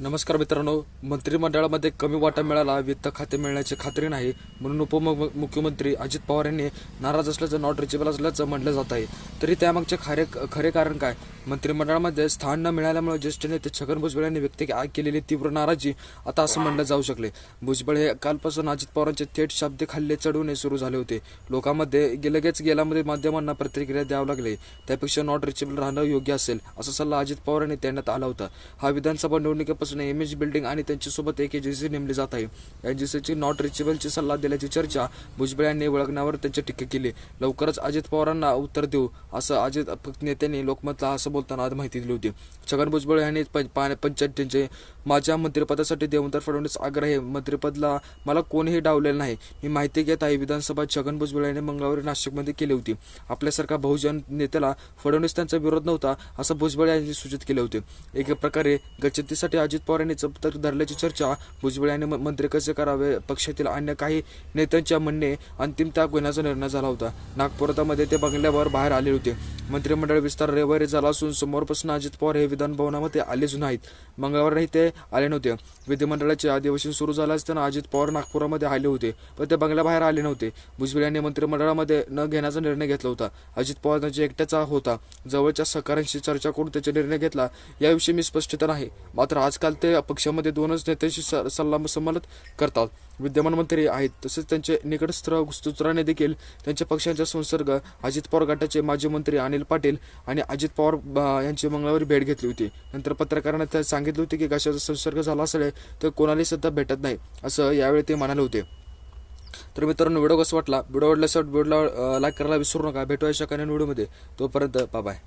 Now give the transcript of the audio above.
नमस्कार मित्रांनो मंत्रिमंडळामध्ये कमी वाटा मिळाला वित्त खाते मिळण्याची खात्री नाही म्हणून उपमुख्यमंत्री अजित पवार यांनी नाराज असल्याचं नॉट रिचेबल असल्याचं म्हटलं जात आहे. तरी त्यामागचे खरे खरे कारण काय? मंत्रिमंडळामध्ये स्थान न मिळाल्यामुळे ज्येष्ठ नेते छगन भुजबळ यांनी व्यक्त केलेली तीव्र नाराजी आता असं म्हणलं जाऊ शकले. भुजबळ हे कालपासून अजित पवारांचे थेट शब्द खाल्ले चढवणे सुरू झाले होते. लोकांमध्ये गे- लगेच गेल्यामध्ये माध्यमांना प्रतिक्रिया द्यावं लागले. त्यापेक्षा नॉट रिचेबल राहणं योग्य असेल असा सल्ला अजित पवार यांनी देण्यात आला होता. हा विधानसभा निवडणुकीपासून एम एच बिल्डिंग आणि त्यांच्यासोबत एक एजन्सी नेमली जात आहे. एजन्सीची नॉट रिचेबलची सल्ला दिल्याची चर्चा भुजबळ यांनी वळगण्यावर त्यांची टीका केली. लवकरच अजित पवारांना उत्तर देऊ असं अजित नेत्यांनी लोकमतला असं बोलताना आज माहिती दिली होती. छगन भुजबळ यांनी पंचायतींचे माझ्या मंत्रिपदासाठी देवेंद्र फडणवीस आग्रह मंत्रिपदला मला कोणीही डावलेलं नाही. मी माहिती घेत आहे विधानसभा छगन भुजबळ यांनी मंगळवारी नाशिकमध्ये केली होती. आपल्यासारखा बहुजन नेत्याला फडणवीस त्यांचा विरोध नव्हता असं भुजबळ यांनी सूचित केले होते. एक प्रकारे गच्छतीसाठी अजित पवार यांनी जप्त धरल्याची चर्चा भुजबळ यांनी म- मंत्री कसे करावे पक्षातील अन्य काही नेत्यांच्या म्हणणे अंतिम त्याग घेण्याचा निर्णय झाला होता. नागपुरामध्ये ते बंगल्यावर बाहेर आले होते. मंत्रिमंडळ विस्तार रविवारी झाला असून समोरपासून अजित पवार हे विधानभवनामध्ये आलेच नाहीत. मंगळवारही ते आले नव्हते. विधिमंडळाचे अधिवेशन सुरू झालं असताना अजित पवार नागपुरामध्ये आले होते पण ते बंगल्याबाहेर आले नव्हते. भुजबळ यांनी मंत्रिमंडळामध्ये न घेण्याचा निर्णय घेतला होता. अजित पवार त्यांच्या एकट्याचा होता जवळच्या सहकाऱ्यांशी चर्चा करून त्याचा निर्णय घेतला याविषयी मी स्पष्टता नाही. मात्र आजकाल ते पक्षामध्ये दोनच नेत्यांशी स- सल्ला संमत करतात. विद्यमान मंत्री आहेत तसेच त्यांचे निकटस्थ सूत्राने देखील त्यांच्या पक्षांचा संसर्ग अजित पवार गटाचे माजी मंत्री अनिल पाटील आणि अजित पवार यांची मंगळवारी भेट घेतली होती. नंतर पत्रकारांना सांगितले होते की कशाचा संसर्ग झाला असेल तर कोणालाही सध्या भेटत नाही असं यावेळी ते म्हणाले होते. तर मित्रांनो व्हिडिओ कसा वाटला? व्हिडिओ आवडल्यास व्हिडिओला लाईक करायला विसरू नका. भेटूया अशा काही व्हिडिओमध्ये. तोपर्यंत बाय